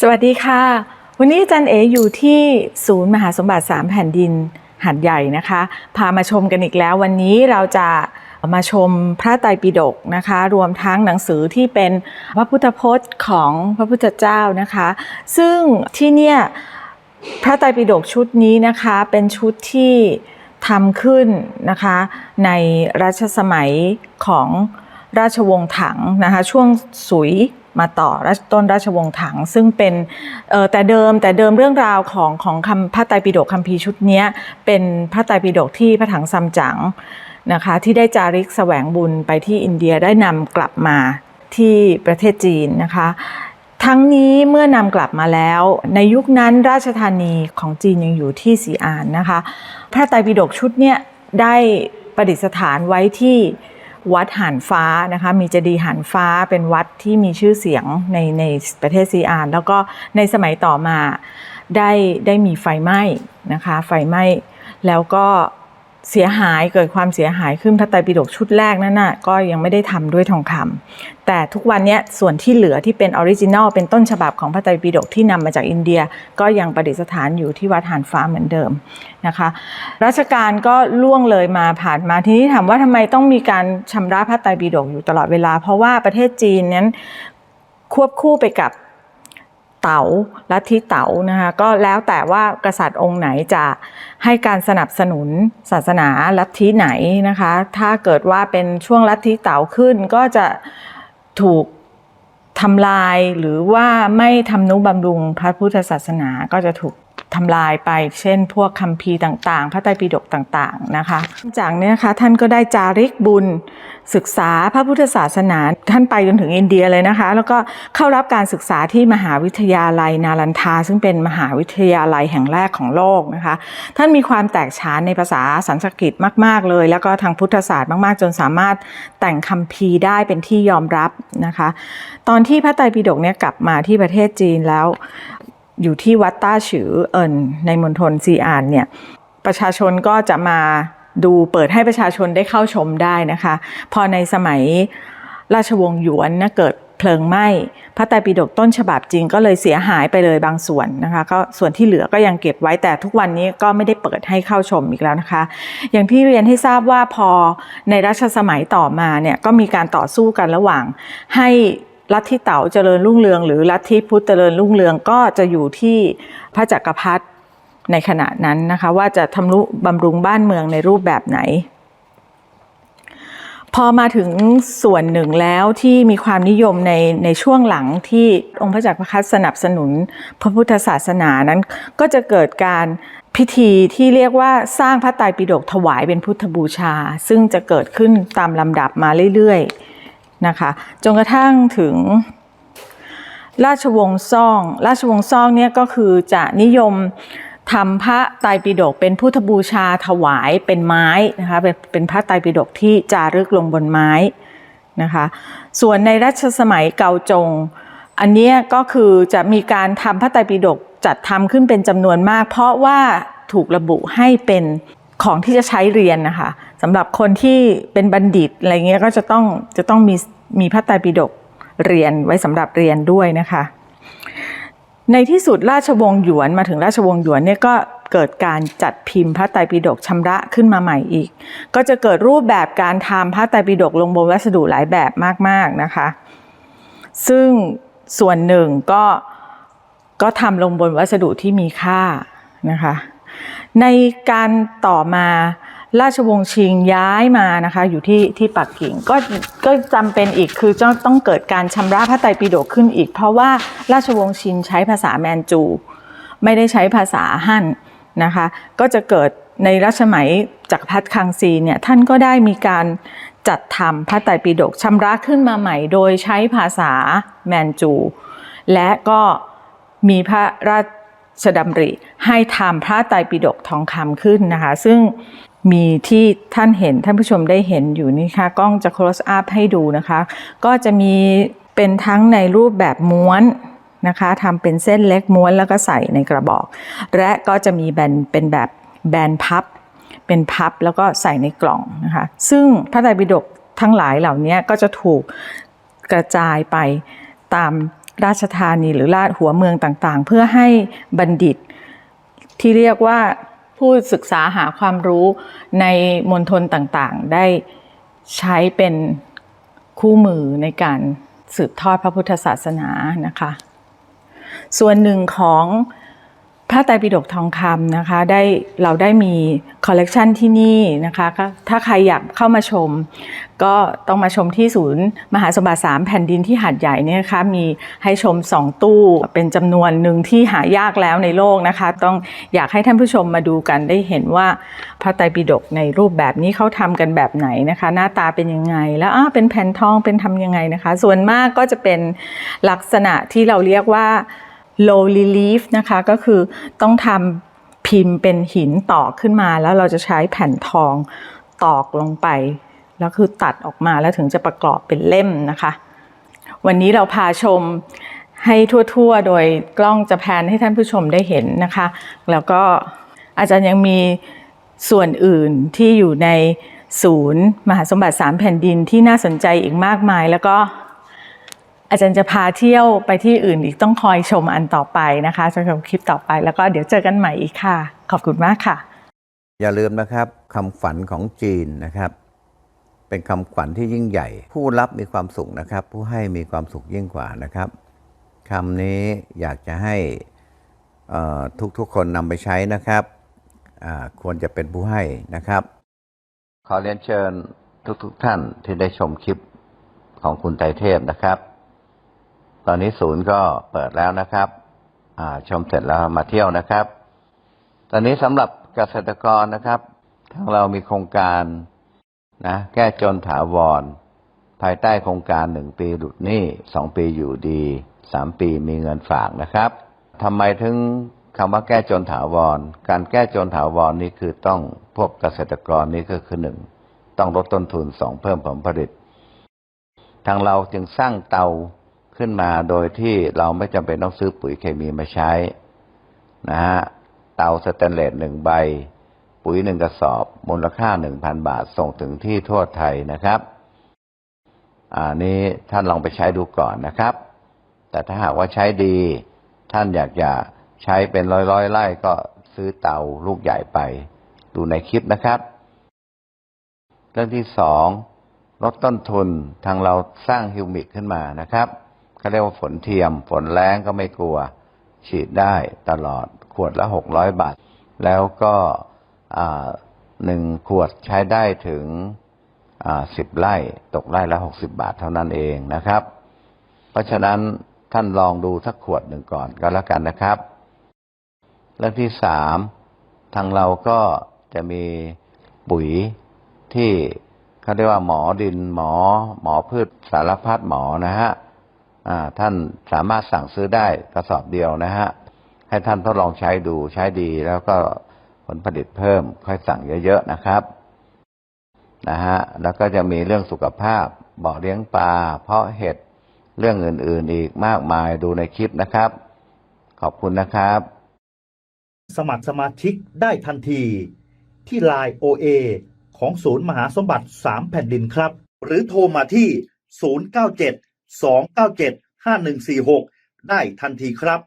สวัสดีค่ะ วันนี้อาจารย์เออยู่ที่ศูนย์มหาสมบัติสามแผ่นดินหัดใหญ่นะคะ พามาชมกันอีกแล้ว วันนี้เราจะมาชมพระไตรปิฎกนะคะ รวมทั้งหนังสือที่เป็นพระพุทธพจน์ของพระพุทธเจ้านะคะ ซึ่งที่เนี่ยพระไตรปิฎกชุดนี้นะคะเป็นชุดที่ทำขึ้นนะคะในรัชสมัยของราชวงศ์ถังนะคะช่วงสุย มาต่อรัชต้นราชวงศ์ถัง ซึ่งเป็นแต่เดิมแต่เดิมเรื่องราวของของคำพระไตรปิฎกคัมภีร์ชุดนี้เป็นพระไตรปิฎกที่พระถังซัมจั๋งนะคะที่ได้จาริกแสวงบุญไปที่อินเดียได้นำกลับมาที่ประเทศจีนนะคะทั้งนี้เมื่อนำกลับมาแล้ว ในยุคนั้นราชธานีของจีนยังอยู่ที่สีอานนะคะ พระไตรปิฎกชุดเนี้ยได้ประดิษฐานไว้ที่ วัดหานฟ้านะคะมีเจดีย์หานฟ้าเป็นวัดที่มีชื่อเสียงในในประเทศซีอาน แล้วก็ในสมัยต่อมาได้ได้มีไฟไหม้นะคะไฟไหม้แล้วก็ เสียหายเกิดความเสียหายขึ้นพระไตรปิฎกชุดแรกนั่นน่ะก็ยังไม่ได้ทำด้วยทองคำแต่ทุกวันนี้ส่วนที่เหลือที่เป็นออริจินัลเป็นต้นฉบับของพระไตรปิฎกที่นำมาจากอินเดีย ก็ยังประดิษฐานอยู่ที่วัดหานฟ้าเหมือนเดิมนะคะรัชกาลก็ล่วงเลยมาผ่านมาทีนี้ถามว่าทำไมต้องมีการชำระพระไตรปิฎกอยู่ตลอดเวลา เพราะว่าประเทศจีนนั้นควบคู่ไปกับ เต๋าลัทธิเต๋านะคะก็แล้วแต่ว่ากษัตริย์องค์ไหนจะให้การสนับสนุนศาสนาลัทธิไหนนะคะ ถ้าเกิดว่าเป็นช่วงลัทธิเต๋าขึ้นก็จะถูกทำลายหรือว่าไม่ทำนุบำรุงพระพุทธศาสนาก็จะถูก ทำลายไป เช่น พวกคัมภีร์ต่างๆ พระไตรปิฎกต่างๆนะคะจากนี้นะคะท่านก็ได้จาริกบุญศึกษาพระพุทธศาสนาท่านไปจนถึงอินเดียเลยนะคะ แล้วก็เข้ารับการศึกษาที่มหาวิทยาลัยนาลันทา ซึ่งเป็นมหาวิทยาลัยแห่งแรกของโลกนะคะ ท่านมีความแตกฉานในภาษาสันสกฤตมาก ๆ เลย แล้วก็ทางพุทธศาสตร์มากๆ จนสามารถแต่งคัมภีร์ได้เป็นที่ยอมรับนะคะ ตอนที่พระไตรปิฎกเนี่ยกลับมาที่ประเทศจีนแล้ว อยู่ที่วัดต้าฉือเอินในมณฑลซีอานเนี่ยประชาชนก็จะมาดูเปิดให้ประชาชนได้เข้าชมได้นะคะ พอในสมัยราชวงศ์หยวนนะเกิดเพลิงไหม้พระไตรปิฎกต้นฉบับจริงก็เลยเสียหายไปเลยบางส่วนนะคะก็ส่วนที่เหลือก็ยังเก็บไว้แต่ทุกวันนี้ก็ไม่ได้เปิดให้เข้าชมอีกแล้วนะคะ อย่างที่เรียนให้ทราบว่าพอในรัชสมัยต่อมาเนี่ยก็มีการต่อสู้กันระหว่างให้ ลัทธิเต๋าเจริญรุ่งเรือง หรือลัทธิพุทธเจริญรุ่งเรืองก็จะอยู่ที่พระจักรพรรดิในขณะนั้นนะคะว่าจะทำนุบำรุงบ้านเมืองในรูปแบบไหน พอมาถึงส่วนหนึ่งแล้วที่มีความนิยมในในช่วงหลังที่องค์พระจักรพรรดิสนับสนุนพระพุทธศาสนานั้น ก็จะเกิดการพิธีที่เรียกว่าสร้างพระไตรปิฎกถวายเป็นพุทธบูชา ซึ่งจะเกิดขึ้นตามลำดับมาเรื่อยๆ นะคะจนกระทั่งถึงราชวงศ์ซ่อง ราชวงศ์ซ่องเนี่ยก็คือจะนิยมทำพระไตรปิฎกเป็นพุทธบูชาถวายเป็นไม้นะคะเป็นเป็นพระไตรปิฎกที่จารึกลงบนไม้นะคะส่วนในรัชสมัยเกาจง อันเนี้ยก็คือจะมีการทำพระไตรปิฎกจัดทำขึ้นเป็นจำนวนมาก เพราะว่าถูกระบุให้เป็น ของที่จะใช้เรียนนะคะสำหรับคนที่เป็นบัณฑิตอะไรเงี้ยก็จะต้องจะต้องมีมีพระไตรปิฎกเรียนไว้สำหรับเรียนด้วยนะคะ ในที่สุดราชวงศ์หยวนมาถึงราชวงศ์หยวนเนี่ยก็เกิดการจัดพิมพ์พระไตรปิฎกชำระขึ้นมาใหม่อีก ก็จะเกิดรูปแบบการทำพระไตรปิฎกลงบนวัสดุหลายแบบมากๆนะคะ ซึ่งส่วนหนึ่งก็ก็ทำลงบนวัสดุที่มีค่านะคะ ในการต่อมาราชวงศ์ชิงย้ายมานะคะอยู่ที่ที่ปักกิ่งก็ก็จำเป็นอีกคือจะต้องเกิดการชำระพระไตรปิฎกขึ้นอีก เพราะว่าราชวงศ์ชินใช้ภาษาแมนจู ไม่ได้ใช้ภาษาฮั่นนะคะก็จะเกิดในรัชสมัยจักรพรรดิคังซีเนี่ยท่านก็ได้มีการจัดทำพระไตรปิฎกชำระขึ้นมาใหม่ โดยใช้ภาษาแมนจู และก็มีพระราช ดำริให้ทำพระไตรปิฎกทองคำขึ้นนะคะ ซึ่งมีที่ท่านเห็นท่านผู้ชมได้เห็นอยู่นี่ค่ะ กล้องจะ close up ให้ดูนะคะ ก็จะมีเป็นทั้งในรูปแบบม้วนนะคะทำเป็นเส้นเล็กม้วนแล้วก็ใส่ในกระบอก และก็จะมีแบนเป็นแบบแบนพับ เป็นพับแล้วก็ใส่ในกล่องนะคะ ซึ่งพระไตรปิฎกทั้งหลายเหล่านี้ก็จะถูกกระจายไปตาม ราชธานีหรือราชหัวเมืองต่างๆ เพื่อให้บัณฑิตที่เรียกว่าผู้ศึกษาหาความรู้ในมณฑลต่างๆ ได้ใช้เป็นคู่มือในการสืบทอดพระพุทธศาสนานะคะ ส่วนหนึ่งของ พระไตรปิฎกทองคำนะคะได้เราได้มีคอลเลกชันที่นี่นะคะถ้าใครอยากเข้ามาชม ก็ต้องมาชมที่ศูนย์มหาสมบัติสามแผ่นดินที่หาดใหญ่เนี่ยนะคะมีให้ชม 2 ตู้เป็นจำนวนหนึ่งที่หายากแล้วในโลกนะคะ ต้องอยากให้ท่านผู้ชมมาดูกันได้เห็นว่าพระไตรปิฎกในรูปแบบนี้เขาทำกันแบบไหนนะคะ หน้าตาเป็นยังไง แล้วเป็นแผ่นทองเป็นทำยังไงนะคะ ส่วนมากก็จะเป็นลักษณะที่เราเรียกว่า low relief นะคะก็คือต้องทำพิมพ์เป็นหินตอกขึ้นมา แล้วเราจะใช้แผ่นทองตอกลงไป แล้วคือตัดออกมาแล้วถึงจะประกอบเป็นเล่มนะคะ วันนี้เราพาชมให้ทั่วๆ โดยกล้องจะแพนให้ท่านผู้ชมได้เห็นนะคะ แล้วก็อาจารย์ยังมีส่วนอื่นที่อยู่ในศูนย์ มหาสมบัติสามแผ่นดินที่น่าสนใจอีกมากมายแล้วก็ อาจารย์จะพาเที่ยวไปที่อื่นอีกต้องคอยชมอันต่อไปนะคะสำหรับคลิปต่อไปแล้วก็เดี๋ยวเจอกันใหม่อีกค่ะ ขอบคุณมากค่ะ อย่าลืมนะครับคำขวัญของจีนนะครับ เป็นคำขวัญที่ยิ่งใหญ่ ผู้รับมีความสุขนะครับ ผู้ให้มีความสุขยิ่งกว่านะครับคำนี้อยากจะให้เอ่อทุกๆคนนำไปใช้นะครับอ่าควรจะเป็นผู้ให้นะครับ ขอเรียนเชิญทุกๆท่านที่ได้ชมคลิปของคุณไตรเทพนะครับ ตอนนี้ศูนย์ก็เปิดแล้วนะครับชมเสร็จแล้วมาเที่ยวนะครับ ตอนนี้สำหรับเกษตรกรนะครับ ทางเรามีโครงการนะแก้จนถาวร ภายใต้โครงการหนึ่งปีหลุดหนี้สองปีอยู่ดีสามปีมีเงินฝากนะครับทำไมถึงคำว่าแก้จนถาวร การแก้จนถาวรนี้คือต้องพวกเกษตรกรนี้ก็คือหนึ่งต้องลดต้นทุนสองเพิ่มผลผลิต ทางเราจึงสร้างเตา ขึ้นมาโดยที่เราไม่จำเป็นต้องซื้อปุ๋ยเคมีมาใช้นะฮะเตาสแตนเลสหนึ่งใบ ปุ๋ยหนึ่งกระสอบ มูลค่าหนึ่งพันบาทส่งถึงที่ทั่วไทยนะครับอ่านี้ท่านลองไปใช้ดูก่อนนะครับ แต่ถ้าหากว่าใช้ดี ท่านอยากจะใช้เป็นร้อยร้อยๆไร่ก็ซื้อเตาลูกใหญ่ไป ดูในคลิปนะครับ เรื่องที่สองลดต้นทุนทางเราสร้างฮิวมิกขึ้นมานะครับ เขาเรียกว่าฝนเทียม ฝนแรงก็ไม่กลัว ฉีดได้ตลอดขวดละหกร้อยบาท แล้วก็หนึ่งขวดใช้ได้ถึงสิบไร่ตกไร่ละหกสิบาทเท่านั้นเองนะครับ เพราะฉะนั้นท่านลองดูสักขวดหนึ่งก่อนก็แล้วกันนะครับ เรื่องที่สามทางเราก็จะมีปุ๋ยที่เขาเรียกว่าหมอดินหมอ หมอพืชสารพัดหมอนะฮะ ท่านสามารถสั่งซื้อได้กระสอบเดียวนะฮะ ให้ท่านทดลองใช้ดูใช้ดีแล้วก็ผลผลิตเพิ่มค่อยสั่งเยอะๆนะครับนะฮะแล้วก็จะมีเรื่องสุขภาพบ่อเลี้ยงปลา เพาะเห็ดเรื่องอื่นๆอีกมากมายดูในคลิปนะครับ ขอบคุณนะครับ สมัครสมาชิกได้ทันทีที่ Line OA ของศูนย์มหาสมบัติ 3 แผ่นดินครับ หรือโทรมาที่ 097 297 5146 ได้ทันทีครับ